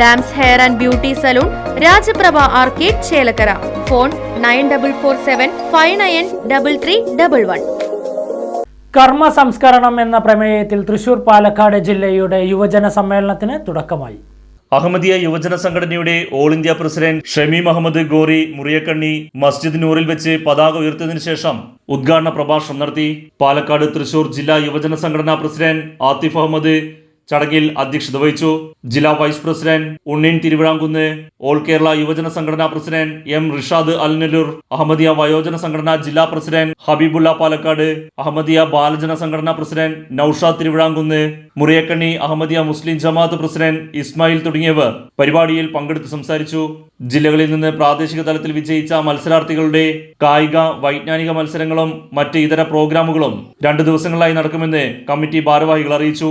Dams hair and beauty salon Rajaprabha arcade Chelakkara. Phone nine double four seven five nine double three double one. കർമ്മ സംസ്കരണം എന്ന പ്രമേയത്തിൽ തൃശൂർ പാലക്കാട് ജില്ലയുടെ യുവജന സമ്മേളനത്തിന് തുടക്കമായി. അഹമ്മദിയ യുവജന സംഘടനയുടെ all India president Shami Muhammad Ghori Muriyakkanni മസ്ജിദ് നൂറിൽ വെച്ച് പതാക ഉയർത്തിയതിനു ശേഷം ഉദ്ഘാടന പ്രഭാഷണം നടത്തി. പാലക്കാട് തൃശൂർ ജില്ലാ യുവജന സംഘടനാ പ്രസിഡന്റ് ആത്തിഫ് അഹമ്മദ് ചടങ്ങിൽ അധ്യക്ഷത വഹിച്ചു ജില്ലാ vice president Unnin Thiruvizhamkunnu all Kerala യുവജന സംഘടനാ പ്രസിഡന്റ് എം റിഷാദ് അൽനല്ലൂർ അഹമ്മദിയ വയോജന സംഘടനാ ജില്ലാ പ്രസിഡന്റ് ഹബീബുള്ള പാലക്കാട് അഹമ്മദിയ ബാലജന സംഘടനാ പ്രസിഡന്റ് നൌഷാദ് തിരുവിഴാംകുന്ന് മുറിയക്കണ്ണി അഹമ്മദിയ മുസ്ലിം ജമാഅത്ത് പ്രസിഡന്റ് ഇസ്മായിൽ തുടങ്ങിയവർ പരിപാടിയിൽ പങ്കെടുത്ത് സംസാരിച്ചു. ജില്ലകളിൽ നിന്ന് പ്രാദേശിക തലത്തിൽ വിജയിച്ച മത്സരാർത്ഥികളുടെ കായിക വൈജ്ഞാനിക മത്സരങ്ങളും മറ്റ് ഇതര പ്രോഗ്രാമുകളും രണ്ടു ദിവസങ്ങളിലായി നടക്കുമെന്ന് കമ്മിറ്റി ഭാരവാഹികൾ അറിയിച്ചു.